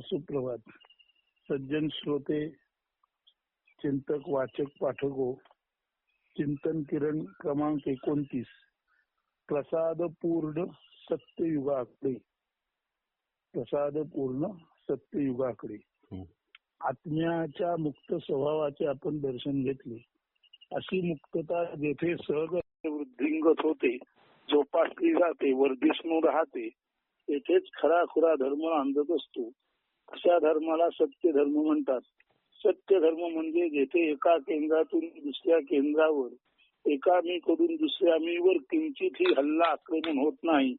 सुप्रभात. सज्जन श्रोते चिंतक वाचक पाठको चिंतन किरण क्रमांक एकोणतीस. प्रसाद पूर्ण सत्ययुगाकडे. प्रसाद पूर्ण सत्ययुगाकडे. हं. आत्म्याच्या मुक्त स्वभावाचे आपण दर्शन घेतले. अशी मुक्तता जेथे सहज वृद्धिंगत होते जोपासली जाते वर्धिष्णू राहते तेथेच खरा खुरा धर्म अंधत असतो. अशा धर्माला सत्य धर्म म्हणतात. सत्य धर्म म्हणजे जेथे एका केंद्रातून दुसऱ्या केंद्रावर एका मी कडून दुसऱ्या मीवर किंचितही हल्ला आक्रमण होत नाही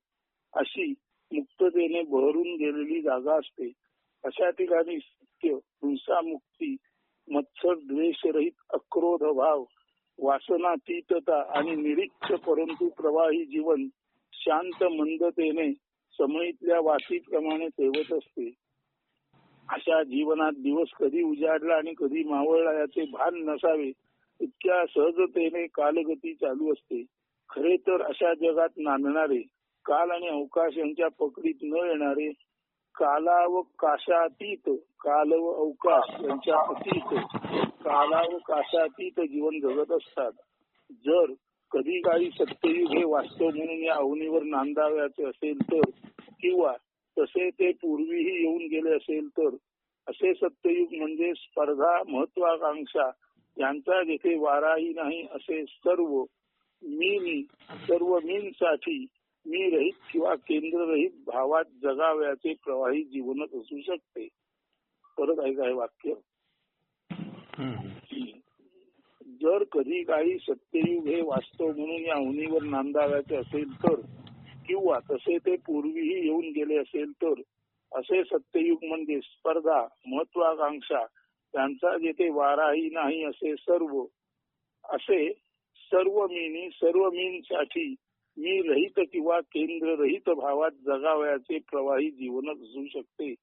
अशी मुक्ततेने बहरून गेलेली जागा असते. अशा ठिकाणी सत्य हिंसा मुक्ती मत्सर द्वेषरहित अक्रोध भाव वासनातीतता आणि निरीक्ष परंतु प्रवाही जीवन शांत मंदतेने समयीतल्या वासीप्रमाणे तेवत असते. अशा जीवनात दिवस कधी उजाडला आणि कधी मावळला याचे भान नसावे इतक्या सहजतेने कालगती चालू असते. खरे तर अशा जगात नांदणारे काल आणि अवकाश यांच्या पकडीत न येणारे काला व काशातीत काल व अवकाश यांच्या अतीत काला व काशातीत जीवन जगत असतात. जर कधी काही सत्ययुग हे वास्तव म्हणून या अवनीवर नांदाव्याचे असेल तर किंवा तसे ते पूर्वीही येऊन गेले असेल तर असे सत्ययुग म्हणजे स्पर्धा महत्वाकांक्षा यांचा जेथे वाराही नाही असे सर्व मी सर्व मींसाठी मी रहित किंवा केंद्ररहित भावात जगाव्याचे प्रवाही जीवनच असू शकते. परत ऐका हे वाक्य? जर कधी काही सत्ययुग हे वास्तव म्हणून या उनीवर नांदाव्याचे असेल तर किंवा तसे ते पूर्वीही येऊन गेले असेल तर असे सत्ययुग म्हणजे स्पर्धा महत्वाकांक्षा त्यांचा जेथे वाराही नाही असे सर्व असे सर्व मीनी सर्व मीनसाठी मी रहित किंवा केंद्र रहित भावात जगावयाचे प्रवाही जीवनच असू शकते.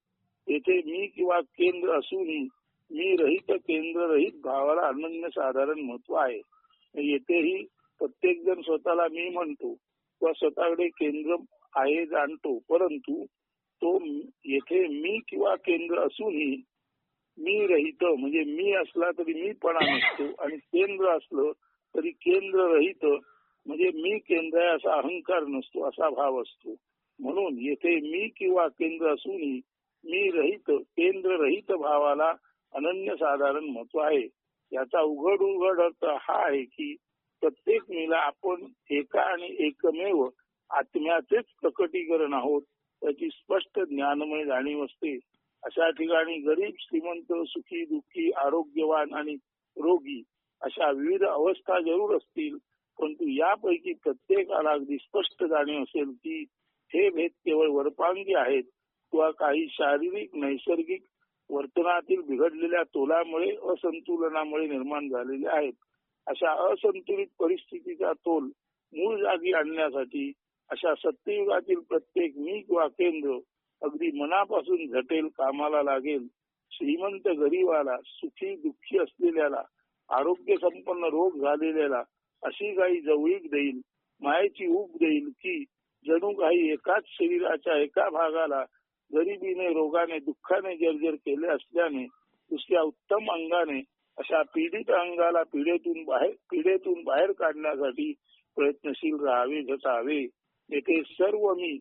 येथे मी किंवा केंद्र असूनही मी रहित केंद्र रहित भावाला अनन्य साधारण महत्त्व आहे. येथेही प्रत्येक जण स्वतःला मी म्हणतो किंवा स्वतःकडे केंद्र आहे जाणतो परंतु तो येथे मी किंवा केंद्र असूनही मी रहित म्हणजे मी असला तरी मी पणा नसतो आणि केंद्र असलं तरी केंद्र रहित म्हणजे मी केंद्र आहे असा अहंकार नसतो असा भाव असतो. म्हणून येथे मी किंवा केंद्र असूनही मी रहित केंद्र रहित भावाला अनन्य साधारण महत्त्व आहे. याचा उघड उघड अर्थ हा आहे की प्रत्येक मीला आपण एका आणि एकमेव आत्म्याचेच प्रकटीकरण आहोत त्याची स्पष्ट ज्ञानमय जाणीव असते. अशा ठिकाणी गरीब श्रीमंत सुखी दुःखी आरोग्यवान आणि रोगी अशा विविध अवस्था जरूर असतील परंतु यापैकी प्रत्येकाला अगदी स्पष्ट जाणीव असेल की हे भेद केवळ वरपांगी आहेत किंवा काही शारीरिक नैसर्गिक वर्तनातील बिघडलेल्या तोलामुळे असंतुलनामुळे निर्माण झालेले आहेत. अशा असंतुलित परिस्थितीचा तोल मूळ जागी आणण्यासाठी अशा सत्ययुगातील प्रत्येक मी किंवा केंद्र अगदी मनापासून झटेल कामाला लागेल श्रीमंत गरीबाला सुखी दुःखी असलेल्याला आरोग्य संपन्न रोग झालेल्याला अशी काही जवळीक देईल मायेची ऊब देईल की जणू काही एकाच शरीराच्या एका भागाला गरिबीने रोगाने दुःखाने जर्जर केले असल्याने दुसऱ्या उत्तम अंगाने अशा पीडित अंगाला पिढेतून बाहेर पिढेतून बाहेर काढण्यासाठी प्रयत्नशील राहावे झटावे येथे सर्व मी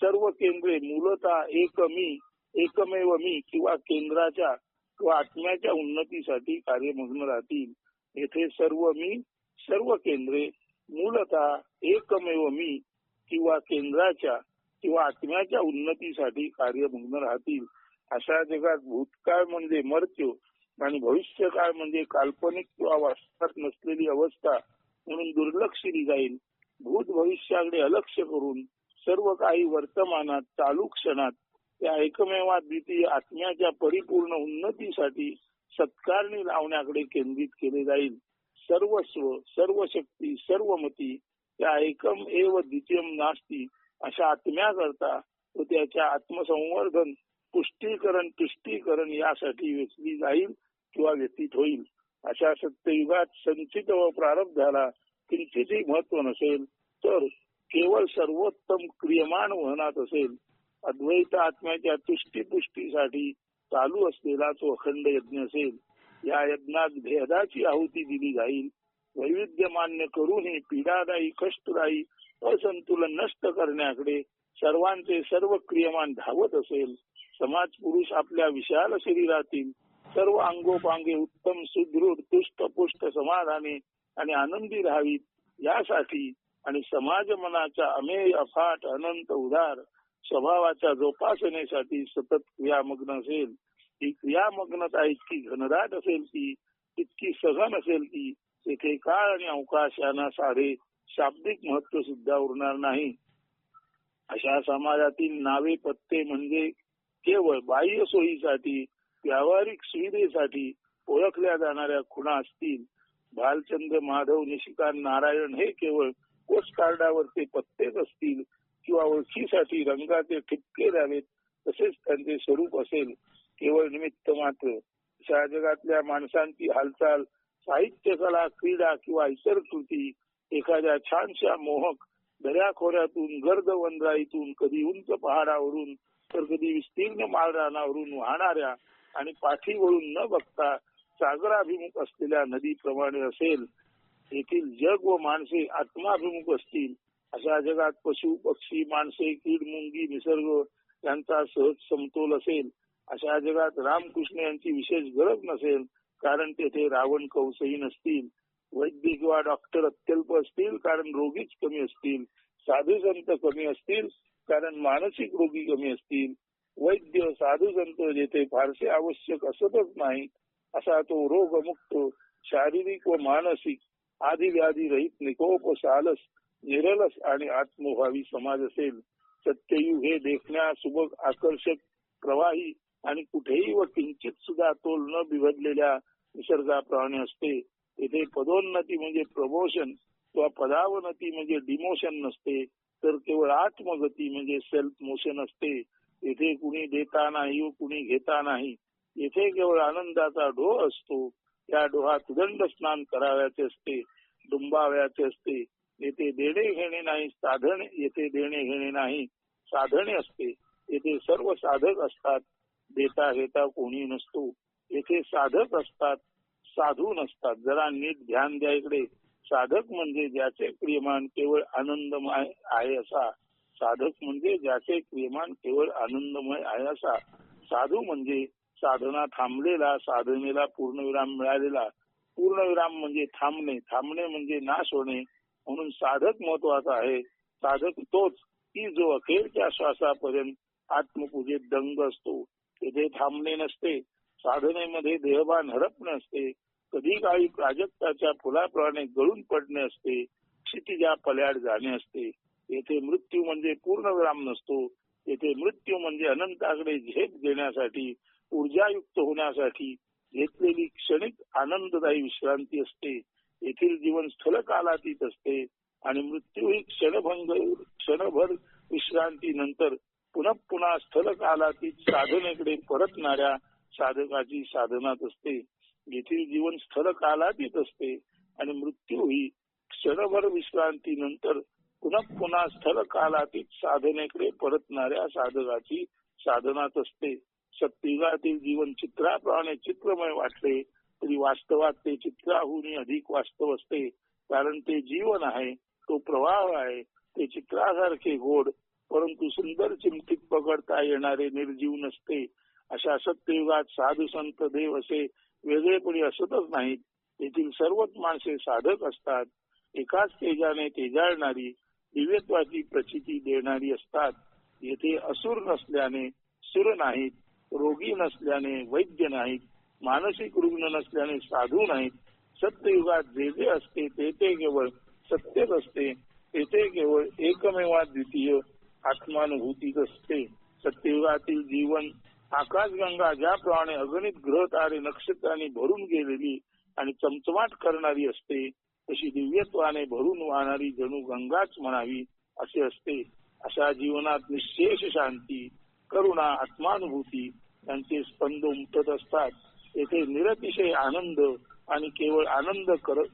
सर्व केंद्रे मूलतः एक मी एकमेव मी किंवा केंद्राच्या किंवा आत्म्याच्या उन्नतीसाठी कार्यमग्न राहतील. येथे सर्व मी सर्व केंद्रे मूलतः एकमेव मी किंवा केंद्राच्या किंवा आत्म्याच्या उन्नतीसाठी कार्यमग्न राहतील. अशा जगात भूतकाळ म्हणजे मृत्यू आणि भविष्यकाळ म्हणजे काल्पनिक किंवा वास्तवात नसलेली अवस्था म्हणून दुर्लक्षिली जाईल. भूत भविष्याकडे अलक्ष करून सर्व काही वर्तमानात चालू क्षणात त्या एकमेवा द्वितीय आत्म्याच्या परिपूर्ण उन्नतीसाठी सत्कारणी लावण्याकडे केंद्रित केले जाईल. सर्वस्व सर्व शक्ती सर्व मती त्या एकम एव द्वितीयम नास्ती अशा आत्म्याकरता व त्याच्या आत्मसंवर्धन पुष्टीकरण तुष्टीकरण यासाठी वेचली जाईल. किंवा व्यतीत होईल. अशा सत्ययुगात संचित व प्रारब्धाला किंचितही महत्त्व नसेल तर केवळ सर्वोत्तम क्रियमान वहनात असेल. अद्वैत आत्म्याच्या तुष्टीपुष्टीसाठी चालू असलेला तो अखंड यज्ञ असेल. या यज्ञात भेदाची आहुती दिली जाईल. वैविध्य मान्य करूनही पीडादायी कष्टदायी असंतुलन नष्ट करण्याकडे सर्वांचे सर्व क्रियमान धावत असेल. समाज पुरुष आपल्या विशाल शरीरातील सर्व अंगोपांगे उत्तम सुदृढ तुष्ट पुष्ट समाधानी आणि आनंदी राहावीत यासाठी आणि समाज मनाच्या अमेय अफाट अनंत उदार स्वभावाच्या जोपासनेसाठी सतत क्रियामग्न असेल. ही क्रियामग्नता इतकी घनदाट असेल ती इतकी सघन असेल ती तेथे काळ आणि अवकाश यांना साधे शाब्दिक महत्त्व सुद्धा उरणार नाही. अशा समाजातील नावे पत्ते म्हणजे केवळ बाह्य सोयीसाठी व्यावहारिक सुविधेसाठी ओळखल्या जाणाऱ्या खुणा असतील भालचंद्र माधव निशिकांत नारायण हे केवळ पोस्ट कार्डावरचे पत्तेच असतील किंवा ओळखीसाठी रंगाचे ठिपके द्यावेत तसेच त्यांचे स्वरूप असेल केवळ निमित्त मात्र. अशा जगातल्या माणसांची हालचाल साहित्य कला क्रीडा किंवा इतर कृती एखाद्या छानशा मोहक दर्याखोऱ्यातून गर्द वनराईतून कधी उंच पहाडावरून तर कधी विस्तीर्ण माळरानावरून वाहणाऱ्या आणि पाठी वळून न बघता सागराभिमुख असलेल्या नदीप्रमाणे असेल येथील जग व माणसे आत्माभिमुख असतील अशा जगात पशु पक्षी माणसे कीड मुंगी निसर्ग यांचा सहज समतोल असेल अशा जगात रामकृष्ण यांची विशेष गरज नसेल कारण तेथे रावण कौसही नसतील वैद्य किंवा डॉक्टर अत्यल्प असतील कारण रोगीच कमी असतील साधू संत कमी असतील कारण मानसिक रोगी कमी असतील वैद्य साधू संत जेथे फारसे आवश्यक असतच नाही असा तो रोगमुक्त शारीरिक व मानसिक आदी व्याधी रहित निकोप सालस निरलस आणि आत्मभावी समाज असेल सत्ययुग हे देखण्या सुबक आकर्षक प्रवाही आणि कुठेही व किंचित सुद्धा तोल न बिघडलेल्या निसर्गाप्रमाणे असते. येथे पदोन्नती म्हणजे प्रमोशन किंवा पदावनती म्हणजे डिमोशन नसते तर केवळ आत्मगती म्हणजे सेल्फ मोशन असते. येथे कुणी देता नाही कुणी घेता नाही. येथे केवळ आनंदाचा डो असतो. त्या डोहात दंड स्नान करावयाचे असते डुंबाव्याचे असते. येथे देणे घेणे नाही साधन येथे देणे घेणे नाही साधने असते. येथे सर्व साधक असतात. देता घेता कोणी नसतो. येथे साधक असतात साधू नसतात. जरा नीट ध्यान द्या इकडे. साधक म्हणजे ज्याचे प्रियमान केवळ आनंदमय आहे असा साधक म्हणजे ज्याचे क्रियमान केवळ आनंदमय आहे असा. साधू म्हणजे साधना थांबलेला साधनेला पूर्णविराम मिळालेला. पूर्णविराम म्हणजे थांबणे थांबणे म्हणजे नाश होणे. म्हणून साधक महत्त्वाचा आहे. साधक तोच की जो अखेरच्या श्वासापर्यंत आत्मपूजेत दंग असतो. तेथे थांबणे नसते. साधनेमध्ये देहभान हरपणे असते कधी काळी प्राजक्ताच्या फुलाप्रमाणे गळून पडणे असते. क्षितिजा पल्याड जाणे असते. येथे मृत्यू म्हणजे पूर्णविराम नसतो. येथे मृत्यू म्हणजे अनंताकडे झेप देण्यासाठी ऊर्जायुक्त होण्यासाठी घेतलेली क्षणिक आनंददायी विश्रांती असते. येथील जीवन स्थल कालातीत असते आणि मृत्यू ही क्षणभंग क्षणभर विश्रांती नंतर पुन्हा पुन्हा स्थल कालातीत साधनेकडे परतणाऱ्या साधकाची साधनात असते. येथील जीवन स्थल कालातीत असते आणि मृत्यू ही क्षणभर विश्रांती नंतर पुन्हा पुन्हा स्थल कालातीत साधनेकडे परतणाऱ्या साधकाची साधनात असते. सत्युगातील जीवन चित्राप्रमाणे चित्रमय वाटले तरी वास्तवात ते चित्राहून अधिक वास्तव असते. कारण ते जीवन आहे तो प्रवाह आहे ते चित्रासारखे गोड परंतु सुंदर चिमटीत पकडता येणारे निर्जीव नसते. अशा सत्ययुगात साधू संत देव असे वेगळेपणी असतच नाहीत. येथील सर्वच माणसे साधक असतात. एकाच तेजाने तेजाळणारी दिव्यत्वाची प्रचिती देणारी असतात. येथे असुर नसल्याने सुर नाहीत रोगी नसल्याने वैद्य नाहीत मानसिक रुग्ण नसल्याने साधू नाहीत. सत्ययुगात जे जे असते ते ते केवळ सत्यच असते. तेथे केवळ एकमेवा द्वितीय आत्मानुभूतीच असते. सत्ययुगातील जीवन आकाशगंगा ज्याप्रमाणे अगणित ग्रह तारे नक्षत्रांनी भरून गेलेली आणि चमचमाट करणारी असते तशी दिव्यत्वाने भरून वाहणारी जणू गंगाच म्हणावी असे असते. अशा जीवनात निशेष शांती करुणा आत्मानुभूती यांचे स्पंद उमटत असतात. येथे निरतिशय आनंद आणि केवळ आनंद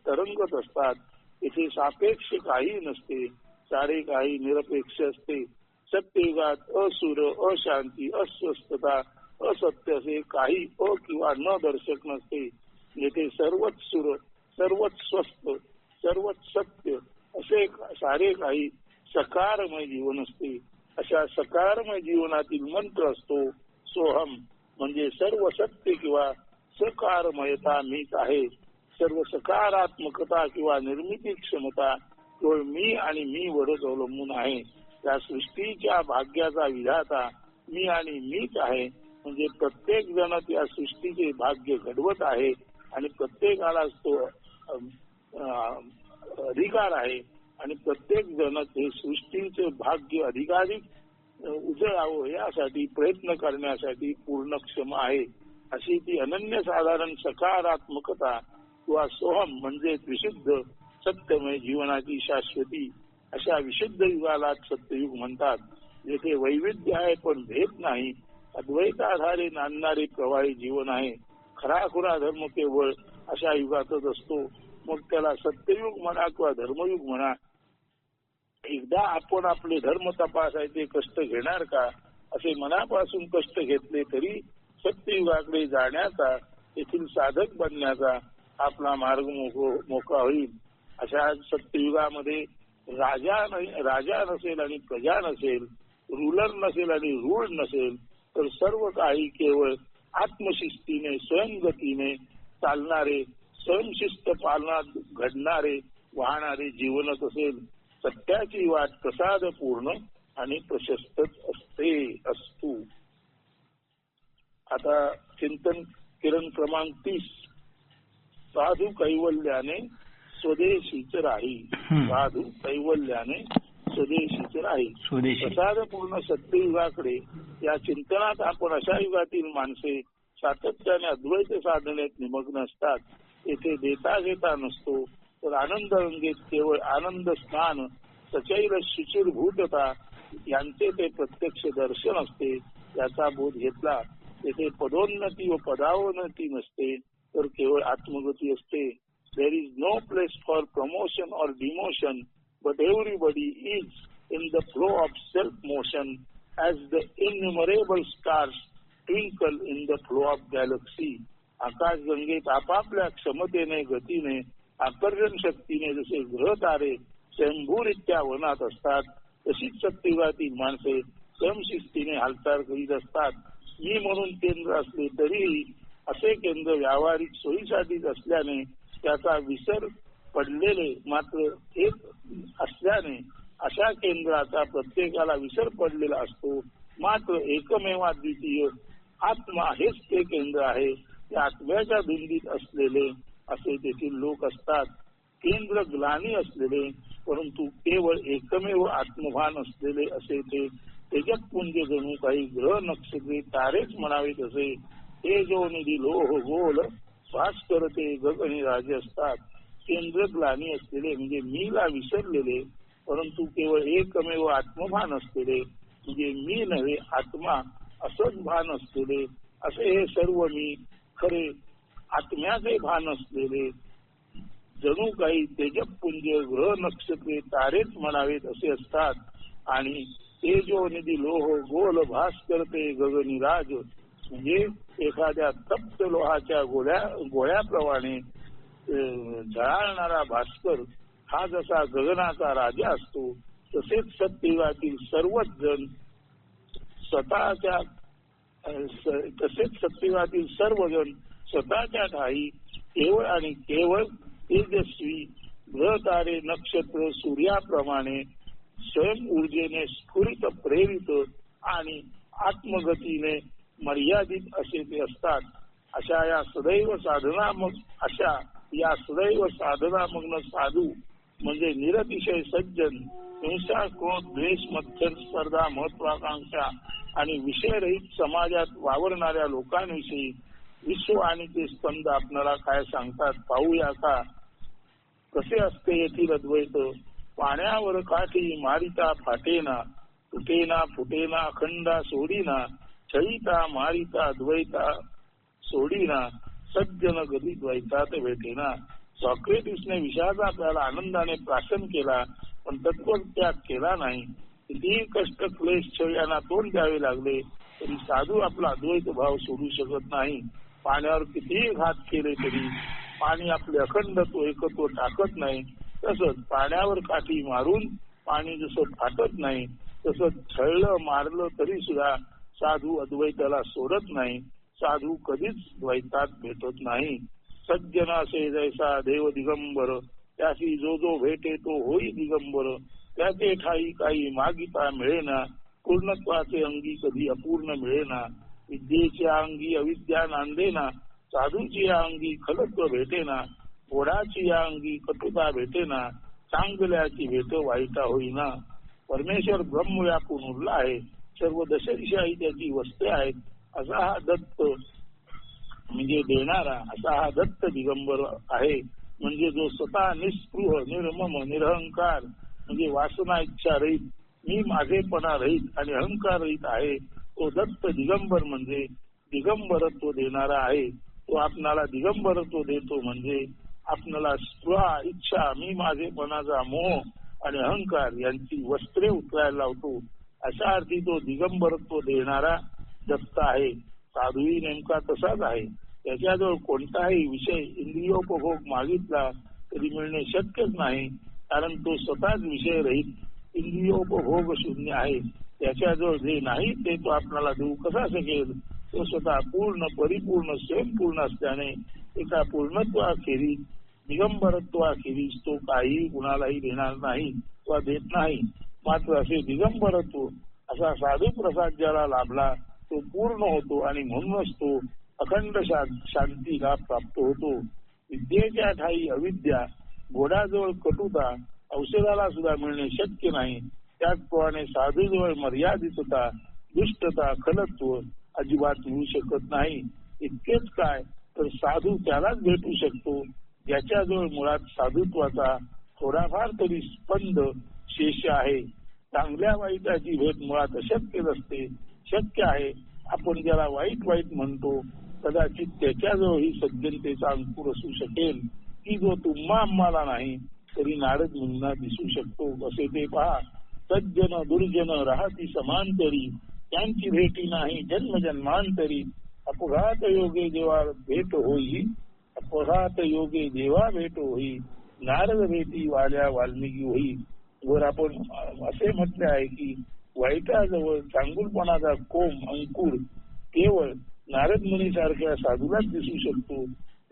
तरंगत असतात. येथे सापेक्ष काही नसते. सारे काही निरपेक्ष असते. सत्ययुगात असुर अशांती अस्वस्थता असत्य असे काही अ किंवा न दर्शक नसते. येथे सर्वच सुर सर्वच स्वस्त सर्वच सत्य असे सारे काही सकारमय जीवन असते. अशा सकारमय जीवनातील मंत्र असतो सोहम. म्हणजे सर्व सत्य किंवा सकारमयता मीच आहे. सर्व सकारात्मकता किंवा निर्मिती क्षमता केवळ मी आणि मी वरच अवलंबून आहे. त्या सृष्टीच्या भाग्याचा विधाता मी आणि मीच आहे. म्हणजे प्रत्येक जण त्या सृष्टीचे भाग्य घडवत आहे आणि प्रत्येकाला तो अधिकार आहे आणि प्रत्येक जण हे सृष्टीचे भाग्य अधिकाधिक उजळावं यासाठी प्रयत्न करण्यासाठी पूर्णक्षम आहे. अशी ती अनन्य साधारण सकारात्मकता किंवा सोहम म्हणजे विशुद्ध सत्यमय जीवनाची शाश्वती अशा विशुद्ध युगाला सत्ययुग म्हणतात. जेथे वैविध्य आहे पण भेद नाही अद्वैत आधारे नांदणारे प्रवाही जीवन आहे. खराखुरा धर्म केवळ अशा युगातच असतो. मग त्याला सत्ययुग म्हणा किंवा धर्मयुग म्हणा एकदा आपण आपले धर्म तपासायचे कष्ट घेणार का? असे मनापासून कष्ट घेतले तरी सत्ययुगाकडे जाण्याचा येथील साधक बनण्याचा आपला मार्ग मोकळा होईल. अशा सत्ययुगामध्ये राजा राजा नसेल आणि प्रजा नसेल रुलर नसेल आणि रूळ नसेल तर सर्व काही केवळ आत्मशिस्तीने स्वयंगतीने चालणारे स्वयंशिस्त पालनात घडणारे वाहणारे जीवनच असेल सत्याची वाट प्रसाद पूर्ण आणि प्रशस्तच असते असतो. आता चिंतन किरण क्रमांक तीस. साधू कैवल्याने स्वदेशीच राही. साधू कैवल्याने स्वदेशीच राही. प्रसाद पूर्ण सत्ययुगाकडे या चिंतनात आपण अशा युगातील माणसे सातत्याने अद्वैत साधनेत निमग्न असतात. येथे देता घेता नसतो तर आनंद रंगेत केवळ आनंद स्नान सचैर शिचिर भूतता यांचे ते प्रत्यक्ष दर्शन असते याचा बोध घेतला. तेथे पदोन्नती व पदावोन्नती नसते तर केवळ आत्मगती असते. There is no place for promotion or demotion but everybody is in the flow of self motion as the innumerable stars twinkle in the flow of galaxy आकाश गंगेत आपापल्या क्षमतेने गतीने आकर्षण शक्तीने जसे ग्रह तारे स्वयंभूरित्या वनात असतात तशीच शक्तिवादी माणसे स्वयंशिस्तीने हालचाल करीत असतात. मी म्हणून केंद्र असले तरीही असे केंद्र व्यावहारिक सोयीसाठीच असल्याने त्याचा विसर पडलेले मात्र एक असल्याने अशा केंद्राचा प्रत्येकाला विसर पडलेला असतो. मात्र एकमेवा द्वितीय आत्मा हेच ते केंद्र आहे. सातव्याच्या आत्म्याच्या असलेले असे तेथील लोक असतात केंद्र ग्लानी असलेले परंतु केवळ एकमेव आत्मभान असलेले असे ते तेजपुंज जणू काही ग्रह नक्षत्रे तारेच म्हणावेत असे. हे जो निधी लोह गोल श्वास करते गगनी राजे असतात. केंद्र ग्लानी असलेले म्हणजे मीला विसरलेले परंतु केवळ एकमेव आत्मभान असलेले म्हणजे मी नव्हे आत्मा असंच भान असलेले असे हे सर्व मी खरे. आत्म्याचे भान असलेले जणू काही तेजपुंज ग्रह नक्षत्रे तारेच म्हणावेत असे असतात. आणि तेजो निधी लोह गोल भास करते गगनिराज म्हणजे एखाद्या तप्त लोहाच्या गोळ्या गोळ्याप्रमाणे झळाळणारा भास्कर हा जसा गगनाचा राजा असतो तसेच सत्ययुगातील सर्वच जण स्वतःच्या तसेच सत्ययुगातील सर्वजण स्वतःच्या ठाई केवळ आणि केवळ तेजस्वी ग्रह तारे नक्षत्र सूर्याप्रमाणे स्वयं ऊर्जेने स्फुरित प्रेरित आणि आत्मगतीने मर्यादित असे ते असतात. अशा या सदैव साधना मग अशा या सदैव साधना मग्न साधू म्हणजे निरतिशय सज्जन हिंसा क्रोध द्वेष मत्सर स्पर्धा महत्वाकांक्षा आणि विषयरहित समाजात वावरणाऱ्या लोकांविषयी विश्व आणि ते स्पंद आपणाला काय सांगतात पाहूया का? कसे असते येथील अद्वैत? पाण्यावर काठी मारिता फाटेना तुटेना फुटेना अखंडा सोडीना छळीता मारिता द्वैता सोडीना सज्जन गदी द्वैतात भेटेना. सॉक्रेटिसने विषाचा आपल्याला आनंदाने प्राशन केला पण तत्व त्याग केला नाही. कितीही कष्ट क्लेश यांना तोंड द्यावे लागले तरी साधू आपला अद्वैत भाव सोडू शकत नाही. पाण्यावर कितीही घात केले तरी पाणी आपले अखंडत्व एकत्व टाकत नाही. तसंच पाण्यावर काठी मारून पाणी जसं फाटत नाही तसंच छळलं मारलं तरी सुद्धा साधू अद्वैताला सोडत नाही. साधू कधीच द्वैतात भेटत नाही. सज्जन असे जैसा देव दिगंबर त्याशी जो जो भेटे तो होई दिगंबर. त्याचे ठाई काही मागिता मिळेना. पूर्णत्वाचे अंगी कधी अपूर्ण मिळेना. विद्येच्या अंगी अविद्या नांदेना. साधूची या अंगी खलत्व भेटेना. ओढाची या अंगी कटुता भेटेना. चांगल्याची भेट वाईटा होईना. परमेश्वर ब्रह्म व्यापून उरला आहे. सर्व दशदिशाही त्याची वस्ते आहेत. असा हा दत्त म्हणजे देणारा असा हा दत्त दिगंबर आहे. म्हणजे जो स्वतः निस्पृह निर्मम निरहंकार म्हणजे वासना इच्छा रहित मी माझेपणा रहित आणि अहंकार रहित आहे तो दत्त दिगंबर म्हणजे दिगंबरत्व देणारा आहे. तो आपणाला दिगंबरत्व देतो म्हणजे आपणाला स्पृहा इच्छा मी माझेपणाचा मोह आणि अहंकार यांची वस्त्रे उतरायला लावतो. अशा अर्थी तो दिगंबरत्व देणारा दत्त आहे. साधूही नेमका तसाच आहे. त्याच्याजवळ कोणताही विषय इंद्रियोपभोग मागितला तरी मिळणे शक्यच नाही. कारण तो स्वतःच विषय रहित इंद्रियोपभोग शून्य आहे. त्याच्याजवळ जे नाही ते तो आपणाला देऊ. कसा शकेल तो स्वतः पूर्ण परिपूर्ण स्वयंपूर्ण असल्याने एका पूर्णत्वाखेरीज दिगंबरत्वाखेरीज तो काही कुणालाही देणार नाही किंवा देत नाही. मात्र असे दिगंबरत्व असा साधू प्रसाद ज्याला लाभला तो पूर्ण होतो आणि म्हणूनच तो अखंड शांतीला प्राप्त होतो. विद्येच्या ठाई अविद्या घोडाजवळ कटुता औषधाला सुद्धा मिळणे शक्य नाही. त्याचप्रमाणे साधूजवळ मर्यादितता दुष्टता खलत्व अजिबात मिळू शकत नाही. इतकेच काय तर साधू त्यालाच भेटू शकतो ज्याच्याजवळ मुळात साधुत्वाचा थोडाफार तरी स्पंद शेष आहे. चांगल्या वाईटाची भेट मुळात अशक्य नसते. शक्य आहे आपण ज्याला वाईट वाईट म्हणतो कदाचित त्याच्याजवळ ही सज्जनतेचा अंकुर असू शकेल. की जो तुम्हा आम्हाला नाही तरी नारद मुलींना दिसू शकतो. असे ते पहा. सज्जन दुर्जन राहती समांतरी. त्यांची भेटी नाही जन्म जन्मांतरी अपघात योगे जेव्हा भेट होई. अपघात योगे जेव्हा भेट होई. नारद भेटी वाल्या वाल्मिकी होई. वर आपण असे म्हटले आहे की वाईटाजवळ चांगुलपणाचा कोम अंकुर केवळ नारद मुनी सारख्या साधूलाच दिसू शकतो.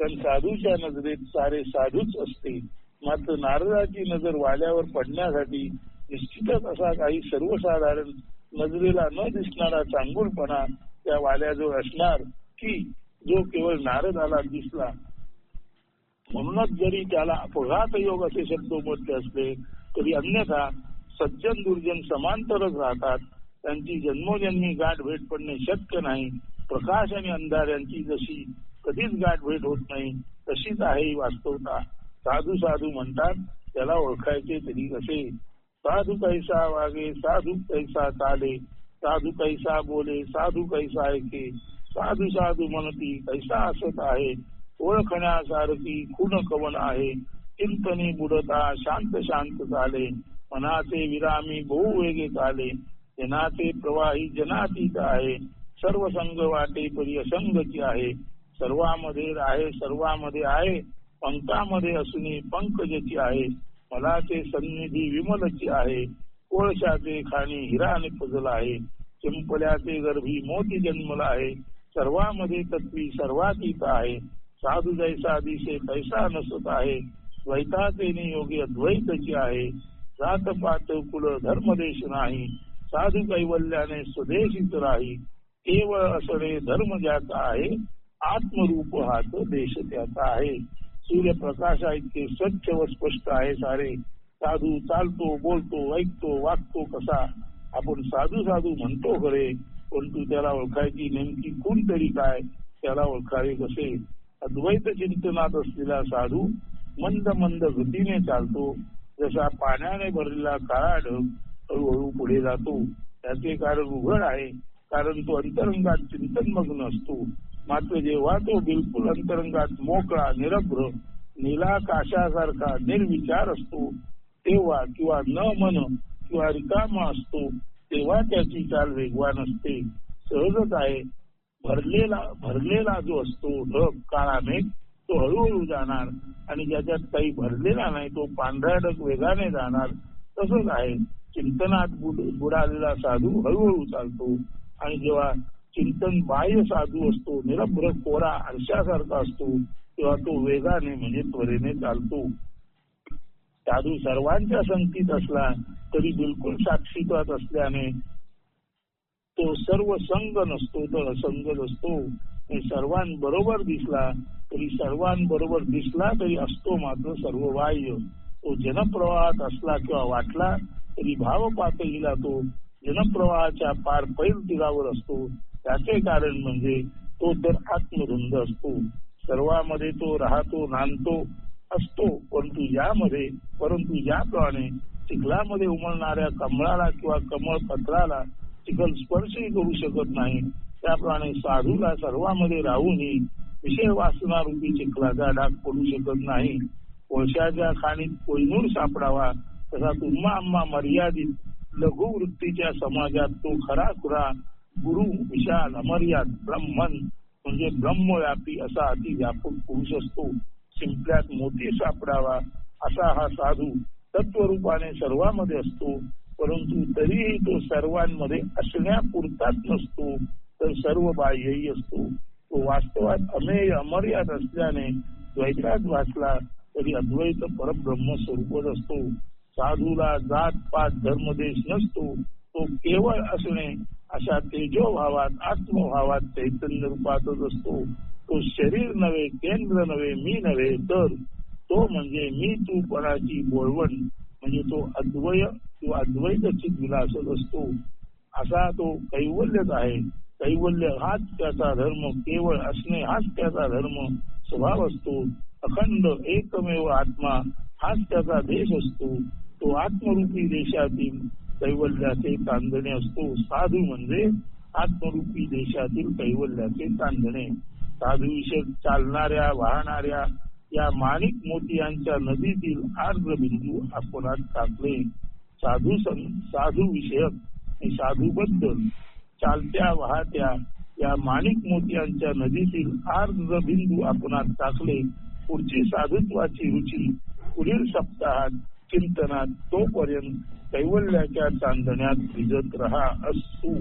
कारण साधूच्या नजरेत सारे साधूच असते मात्र नारदाची नजर वाल्यावर पडण्यासाठी निश्चितच असा काही सर्वसाधारण नजरेला न दिसणारा चांगुलपणा त्या वाल्याजवळ असणार की जो केवळ नारदाला दिसला. म्हणूनच जरी त्याला अपघात योग असे शब्द म्हटले असले तरी अन्यथा सज्जन दुर्जन समांतरच राहतात. त्यांची जन्मोजन्मी गाठ भेट पडणे शक्य नाही. प्रकाश आणि अंधार यांची जशी कधीच गाठ भेट होत नाही. तशीच आहे ही वास्तवता. साधू साधू म्हणतात त्याला ओळखायचे तरी कसे? साधू कैसा वागे साधू कैसा चाले? साधू कैसा बोले साधू कैसा ऐके? साधू साधू म्हणती कैसा असत आहे? ओळखण्यासारखी खून कवन आहे? चिंतनी बुडता शांत शांत झाले मनाचे विरामी बहु वेगे चाले? जनाचे प्रवाही जनातीत आहे? सर्व संघ वाटे परी असंगची आहे? सर्वामध्ये आहे सर्वामध्ये आहे पंखामध्ये असून पंकजची आहे मला ते सन्निधी विमलची आहे कोळशाचे खाणी हिरा आणि फजल आहे चिंपल्याचे गर्भी मोती जन्मला आहे सर्वामध्ये तत्वी सर्वातीत आहे साधू जैसा दिशे तैसा नसत आहे द्वैताचे नियोगी अद्वैतची आहे जात पात कुल धर्मदेश नाही साधू कैवल्याने स्वदेशीच राही केवळ असणे धर्म ज्याचा आहे आत्मरूप हा तो देश त्याचा आहे. सूर्यप्रकाशा इतके स्वच्छ व स्पष्ट आहे सारे. साधू चालतो बोलतो ऐकतो वागतो कसा? आपण साधू साधू म्हणतो खरे परंतु त्याला ओळखायची नेमकी कोण तरी काय त्याला ओळखावे कसे? अद्वैत चिंतनात असलेला साधू मंद मंद गतीने चालतो. जसा पाण्याने भरलेला काळा ढग हळूहळू पुढे जातो. त्याचे कारण उघड आहे कारण तो अंतरंगात चिंतनमग्न असतो. मात्र जेव्हा तो बिलकुल अंतरंगात मोकळा निरभ्र निलाकाशासारखा निर्विचार असतो तेव्हा किंवा न मन किंवा रिकामा असतो तेव्हा त्याची चाल वेगवान असते. सहजच आहे. भरलेला भरलेला जो असतो ढग काळा मेघ तो हळूहळू जाणार आणि ज्याच्यात काही भरलेला नाही तो पांढरा ढग वेगाने जाणार. तसंच आहे. चिंतनात बुड- बुडालेला साधू हळूहळू चालतो आणि जेव्हा चिंतन बाह्य साधू असतो निरभ्र कोरा आरशासारखा असतो तेव्हा तो वेगाने म्हणजे त्वरेने चालतो. साधू सर्वांच्या संगतीत असला तरी बिलकुल साक्षीत्वात असल्याने तो सर्व संग नसतो तर असंग असतो सर्वांबरोबर दिसला तरी सर्वांबरोबर दिसला तरी असतो मात्र सर्व बाह्य तो जनप्रवाहात असला किंवा वाटला तरी भाव पातळीला तो जनप्रवाहाच्या पार पैल तिरावर असतो. त्याचे कारण म्हणजे तो तर आत्मरुंद असतो. सर्वामध्ये तो राहतो नांदतो असतो. परंतु यामध्ये परंतु याप्रमाणे चिखलामध्ये उमलणाऱ्या कमळाला किंवा कमळ पत्राला चिखल स्पर्शही करू शकत नाही. त्याप्रमाणे साधूला सर्वांमध्ये राहूनही विषय वासनारूपी चिखलाचा डाग पडू शकत नाही. कोळशाच्या खाणीत कोयनूर सापडावा तसा तुम्हा आम्हा मर्यादित लघुवृत्तीच्या समाजात तो खरा खुरा गुरु विशाल अमर्याद ब्रह्मन म्हणजे ब्रह्मव्यापी असा अतिव्यापक पुरुष असतो. शिंपल्यात मोती सापडावा असा हा साधू तत्वरूपाने सर्वांमध्ये असतो. परंतु तरीही तो सर्वांमध्ये असण्यापुरताच नसतो तर सर्व बाह्यही असतो. तो वास्तवात अमेय अमर्याद असल्याने द्वैतात वाचला तरी अद्वैत परब्रह्म स्वरूपच असतो. साधूला जात पात धर्मदेश नसतो. तो केवळ असणे अशा तेजोभावात आत्मभावात चैतन्य रूपातच असतो. तो शरीर नव्हे केंद्र नव्हे मी नव्हे तर तो म्हणजे मी तू पणाची बोळवण. म्हणजे तो अद्वय किंवा अद्वैत विलासच असतो. असा तो कैवल्यच आहे. कैवल्य हाच त्याचा धर्म केवळ असणे हाच त्याचा धर्म स्वभाव असतो. अखंड एकमेव आत्मा हाच त्याचा देश असतो. तो आत्मरूपी देशातील कैवल्याचे तांदणे असतो. साधू म्हणजे आत्मरूपी देशातील कैवल्याचे तांदणे साधू विषयक चालणाऱ्या वाहणाऱ्या या माणिक मोतियांच्या नदीतील आर्द्र बिंदू आपणात टाकले. साधू साधू विषयक साधूबद्दल चालत्या वाहत्या या माणिक मोतियांच्या नदीतील आर्द्र बिंदू आपणात टाकले. पुढची साधुत्वाची रुची पुढील सप्ताहात चिंतनात तोपर्यंत कैवल्याच्या चांदण्यात भिजत रहा असू